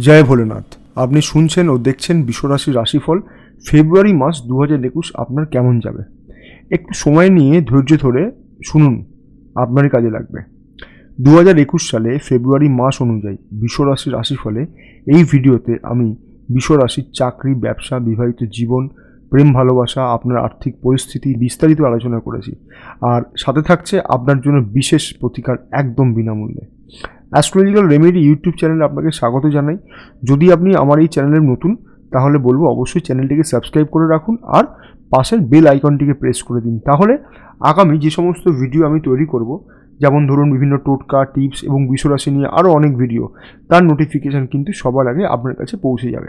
জয় ভোলেনাথ। আপনি শুনছেন ও দেখছেন বিশ্বরাশি রাশিফল। ফেব্রুয়ারি মাস দু হাজার একুশ আপনার কেমন যাবে? একটু সময় নিয়ে ধৈর্য ধরে শুনুন আপনারই কাজে লাগবে। দু হাজার একুশ সালে ফেব্রুয়ারি মাস অনুযায়ী বিশ্বরাশি রাশিফলে এই ভিডিওতে আমি বিশ্বরাশির চাকরি, ব্যবসা, বিবাহিত জীবন, প্রেম, ভালোবাসা, আপনার আর্থিক পরিস্থিতি বিস্তারিত আলোচনা করেছি। আর সাথে থাকছে আপনার জন্য বিশেষ প্রতিকার একদম বিনামূল্যে। অ্যাস্ট্রোলজিক্যাল রেমেডি ইউটিউব চ্যানেলে আপনাকে স্বাগত জানাই। যদি আপনি আমার এই চ্যানেলের নতুন, তাহলে বলব অবশ্যই চ্যানেলটিকে সাবস্ক্রাইব করে রাখুন আর পাশের বেল আইকনটিকে প্রেস করে দিন। তাহলে আগামী যে সমস্ত ভিডিও আমি তৈরি করব, যেমন ধরুন বিভিন্ন টোটকা, টিপস এবং বিশ্বরাশি নিয়ে আরও অনেক ভিডিও, তার নোটিফিকেশান কিন্তু সবার আগে আপনার কাছে পৌঁছে যাবে।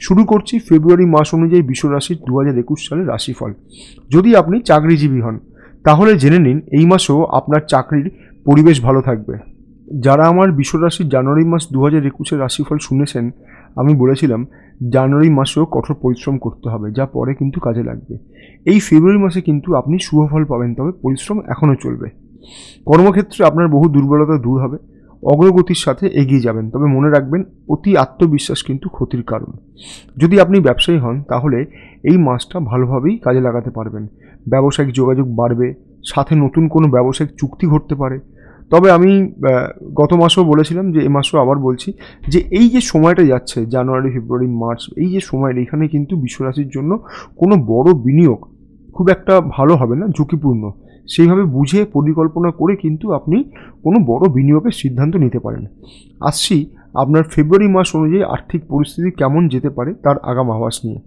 শুরু করছি ফেব্রুয়ারি মাস অনুযায়ী বিশ্বরাশির দু হাজার একুশ সালের রাশিফল। যদি আপনি চাকরিজীবী হন, তাহলে জেনে নিন এই মাসেও আপনার চাকরির পরিবেশ ভালো থাকবে। যারা আমার বিশ্বরাশির জানুয়ারি মাস দু হাজার একুশের রাশিফল শুনেছেন, আমি বলেছিলাম, জানুয়ারি মাসেও কঠোর পরিশ্রম করতে হবে, যা পরে কিন্তু কাজে লাগবে। এই ফেব্রুয়ারি মাসে কিন্তু আপনি শুভফল পাবেন, তবে পরিশ্রম এখনও চলবে। কর্মক্ষেত্রে আপনার বহু দুর্বলতা দূর হবে, অগ্রগতির সাথে এগিয়ে যাবেন, তবে মনে রাখবেন, অতি আত্মবিশ্বাস কিন্তু ক্ষতির কারণ। যদি আপনি ব্যবসায়ী হন, তাহলে এই মাসটা ভালোভাবেই কাজে লাগাতে পারবেন। ব্যবসায়িক যোগাযোগ বাড়বে, সাথে নতুন কোনো ব্যবসায়িক চুক্তি ঘটতে পারে তবে আমি গত মাসেও বলেছিলাম যে এই মাসেও আবার বলছি যে, এই যে সময়টা যাচ্ছে, জানুয়ারি, ফেব্রুয়ারি, মার্চ, এই যে সময়টা এখানে কিন্তু বিশ্বরাশির জন্য কোনো বড় বিনিয়োগ খুব একটা ভালো হবে না, ঝুঁকিপূর্ণ। সেইভাবে বুঝে, পরিকল্পনা করে কিন্তু আপনি কোনো বড় বিনিয়োগের সিদ্ধান্ত নিতে পারেন। আসছি আপনার ফেব্রুয়ারি মাস অনুযায়ী আর্থিক পরিস্থিতি কেমন যেতে পারে, তার আগাম আভাস নিয়ে।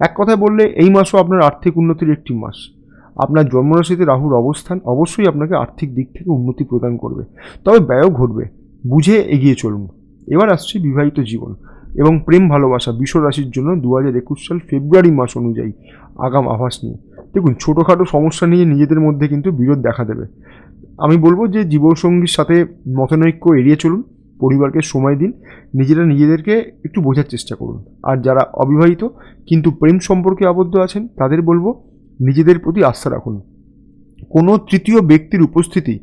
এক কথায় বললে, এই মাসও আপনার আর্থিক উন্নতির একটি মাস। আপনার জন্মরাশিতে রাহুর অবস্থান অবশ্যই আপনাকে আর্থিক দিক থেকে উন্নতি প্রদান করবে। তবে ব্যয়ও ঘটবে। বুঝে এগিয়ে চলুন। এবার আসছি বিবাহিত জীবন এবং প্রেম ভালোবাসা বিশ্ব রাশির জন্য দু হাজার একুশ সাল ফেব্রুয়ারি মাস অনুযায়ী আগাম আভাস নিয়ে। দেখুন, ছোটোখাটো সমস্যা নিয়ে নিজেদের মধ্যে কিন্তু বিরোধ দেখা দেবে। আমি বলব যে জীবনসঙ্গীর সাথে মতনৈক্য এড়িয়ে চলুন, পরিবারকে সময় দিন, নিজেরা নিজেদেরকে একটু বোঝার চেষ্টা করুন। আর যারা অবিবাহিত কিন্তু প্রেম সম্পর্কে আবদ্ধ আছেন, তাদের বলব নিজেদের প্রতি আস্থা রাখুন। কোনো তৃতীয় ব্যক্তির উপস্থিতি,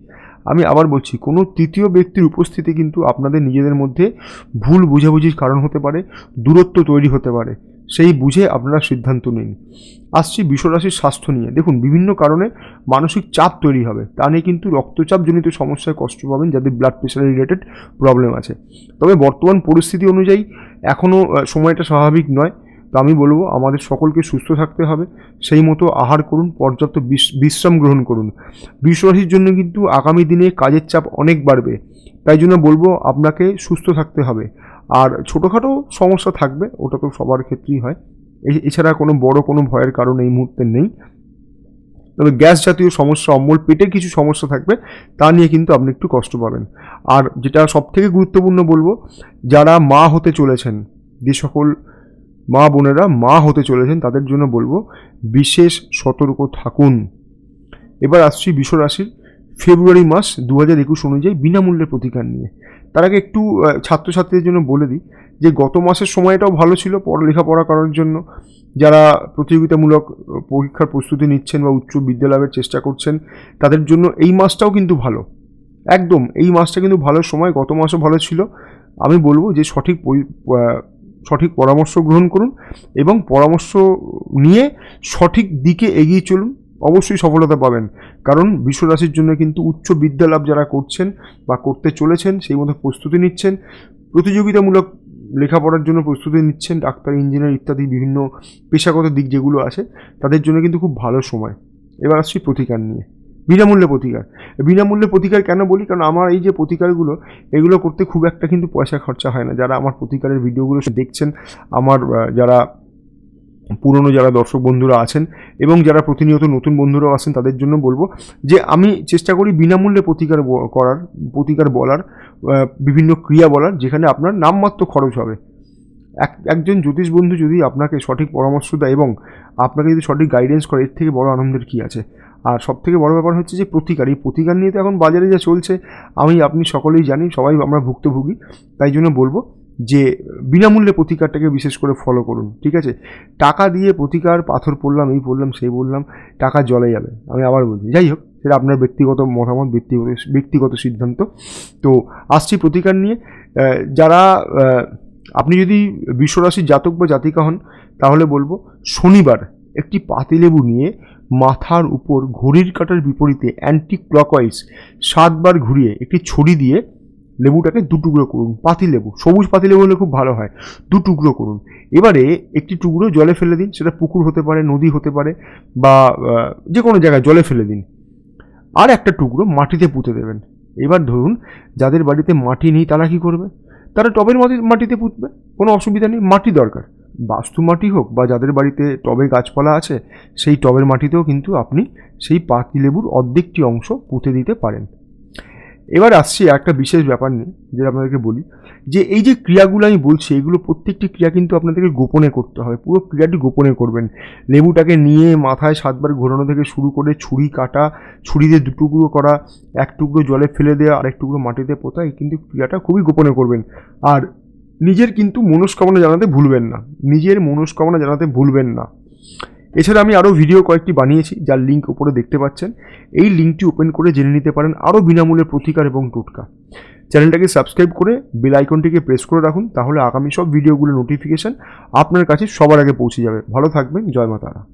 আমি আবার বলছি, কোনো তৃতীয় ব্যক্তির উপস্থিতি কিন্তু আপনাদের নিজেদের মধ্যে ভুল বোঝাবুঝির কারণ হতে পারে, দূরত্ব তৈরি হতে পারে। সেই বুঝে আপনারা সিদ্ধান্ত নিন। আসছি বিশ্বরাশির স্বাস্থ্য নিয়ে। দেখুন, বিভিন্ন কারণে মানসিক চাপ তৈরি হবে। তা নিয়ে কিন্তু রক্তচাপজনিত সমস্যায় কষ্ট পাবেন যাদের ব্লাড প্রেশার রিলেটেড প্রবলেম আছে। তবে বর্তমান পরিস্থিতি অনুযায়ী এখনও সময়টা স্বাভাবিক নয়। তো আমি বলব আমাদের সকলকে সুস্থ থাকতে হবে। সেই মতো আহার করুন, পর্যাপ্ত বিশ- বিশ্রাম গ্রহণ করুন। বিশ্বরাশির জন্য কিন্তু আগামী দিনে কাজের চাপ অনেক বাড়বে। তাই জন্য বলব আপনাকে সুস্থ থাকতে হবে। আর ছোটোখাটো সমস্যা থাকবে, ওটা তো সবার ক্ষেত্রেই হয়। এছাড়া কোনো বড় কোনো ভয়ের কারণ এই মুহূর্তে নেই। তবে গ্যাস জাতীয় সমস্যা, অম্বল পেটের কিছু সমস্যা থাকবে, তা নিয়ে কিন্তু আপনি একটু কষ্ট পাবেন। আর যেটা সবথেকে গুরুত্বপূর্ণ বলব, যারা মা হতে চলেছেন, যে সকল মা বোনেরা, মা হতে চলেছেন, তাদের জন্য বলব বিশেষ সতর্ক থাকুন। এবার আসছি বিশ্বরাশির ফেব্রুয়ারি মাস দু হাজার একুশ অনুযায়ী বিনামূল্যে প্রতিকার নিয়ে। তার আগে একটু ছাত্রছাত্রীদের জন্য বলে দিই যে, গত মাসের সময়টাও ভালো ছিল পড়ালেখা পড়া করার জন্য। যারা প্রতিযোগিতামূলক পরীক্ষার প্রস্তুতি নিচ্ছেন বা উচ্চ বিদ্যা লাভের চেষ্টা করছেন, তাদের জন্য এই মাসটাও কিন্তু ভালো। একদম, এই মাসটা কিন্তু ভালো সময়, গত মাসও ভালো ছিল। আমি বলব যে, সঠিক সঠিক পরামর্শ গ্রহণ করুন এবং পরামর্শ নিয়ে সঠিক দিকে এগিয়ে চলুন। অবশ্যই সফলতা পাবেন। কারণ বিশ্বরাশির জন্য কিন্তু উচ্চ বিদ্যা লাভ যারা করছেন বা করতে চলেছেন সেই মতো প্রস্তুতি নিচ্ছেন। প্রতিযোগিতামূলক লেখাপড়ার জন্য প্রস্তুতি নিচ্ছেন ডাক্তার, ইঞ্জিনিয়ার ইত্যাদি বিভিন্ন পেশাগত দিক যেগুলো আছে, তাদের জন্য কিন্তু খুব ভালো সময়। এবার আসছি প্রতিকার নিয়ে। বিনামূল্যে প্রতিকার। বিনামূল্যে প্রতিকার কেন বলি? কারণ আমার এই যে প্রতিকারগুলো, এগুলো করতে খুব একটা কিন্তু পয়সা খরচা হয় না। যারা আমার প্রতিকারের ভিডিওগুলো দেখছেন, আমার যারা পুরনো যারা দর্শক বন্ধুরা আছেন এবং যারা প্রতিনিয়ত নতুন বন্ধুরাও আছেন, তাদের জন্য বলব যে আমি চেষ্টা করি বিনামূল্যে প্রতিকার করার, প্রতিকার বলার বিভিন্ন ক্রিয়া বলার, যেখানে আপনার নামমাত্র খরচ হবে। এক, একজন জ্যোতিষ বন্ধু যদি আপনাকে সঠিক পরামর্শ দেয় এবং আপনাকে যদি সঠিক গাইডেন্স করে, এর থেকে বড় আনন্দের কী আছে? আর সব থেকে বড় ব্যাপার হচ্ছে যে প্রতিকার, এই প্রতিকার নিয়ে তো এখন বাজারে যা চলছে, আমি, আপনি সকলেই জানি, সবাই আমরা ভুক্তভোগী, তাই জন্য বলব যে বিনামূল্যে প্রতিকারটাকে বিশেষ করে ফলো করুন, ঠিক আছে? টাকা দিয়ে প্রতিকার, পাথর পড়লাম, এই পড়লাম, সেই বললাম টাকা জলে যাবে, আমি আবার বলছি। যাই হোক, সেটা আপনার ব্যক্তিগত মতামত, ব্যক্তিগত ব্যক্তিগত সিদ্ধান্ত। তো আসছি প্রতিকার নিয়ে। যারা আপনি যদি বিশ্বরাশির জাতক বা জাতিকা হন, তাহলে বলব শনিবার একটি পাতিলেবু নিয়ে মাথার উপর ঘড়ির কাটার বিপরীতে অ্যান্টি ক্লকওয়াইজ সাতবার ঘুরিয়ে একটি ছড়ি দিয়ে লেবুটাকে দু টুকরো করুন। পাতিলেবু, সবুজ পাতিলেবু হলে খুব ভালো হয়। দু টুকরো করুন। এবারে একটি টুকরো জলে ফেলে দিন, সেটা পুকুর হতে পারে, নদী হতে পারে বা যে কোনো জায়গায় জলে ফেলে দিন। আর একটা টুকরো মাটিতে পুঁতে দেবেন। এবার ধরুন যাদের বাড়িতে মাটি নেই তারা কি করবে? তারা টবের মাটি, মাটিতে পুঁতবে। কোনো অসুবিধা নেই, মাটি দরকার। বাস্তু মাটি হোক বা যাদের বাড়িতে টবে গাছপালা আছে, সেই টবের মাটিতেও কিন্তু আপনি সেই পাতিলেবুর অর্ধেকটি অংশ পুঁতে দিতে পারেন। এবার আসছি একটা বিশেষ ব্যাপার নিয়ে, যেটা আপনাদেরকে বলি। যে এই যে ক্রিয়াগুলো আমি বলছি, এগুলো প্রত্যেকটি ক্রিয়া কিন্তু আপনাদেরকে গোপনে করতে হবে। পুরো ক্রিয়াটি গোপনে করবেন। লেবুটাকে নিয়ে মাথায় সাতবার ঘোরানো থেকে শুরু করে ছুরি কাটা ছুরি দিয়ে দু টুকরো করা, এক টুকরো জলে ফেলে দেওয়া আরেক টুকরো মাটিতে পোতা, এই কিন্তু ক্রিয়াটা খুবই গোপনে করবেন। আর নিজের কিন্তু মনস্কামনা জানাতে ভুলবেন না। নিজের মনস্কামনা জানাতে ভুলবেন না। এছাড়া আমি আরও ভিডিও কয়েকটি বানিয়েছি, যার লিঙ্ক উপরে দেখতে পাচ্ছেন। এই লিঙ্কটি ওপেন করে জেনে নিতে পারেন আরও বিনামূল্যে প্রতিকার এবং টোটকা। চ্যানেলটাকে সাবস্ক্রাইব করে বেল আইকনটিকে প্রেস করে রাখুন, তাহলে আগামী সব ভিডিওগুলোর নোটিফিকেশান আপনার কাছে সবার আগে পৌঁছে যাবে। ভালো থাকবেন, জয় মাতারা।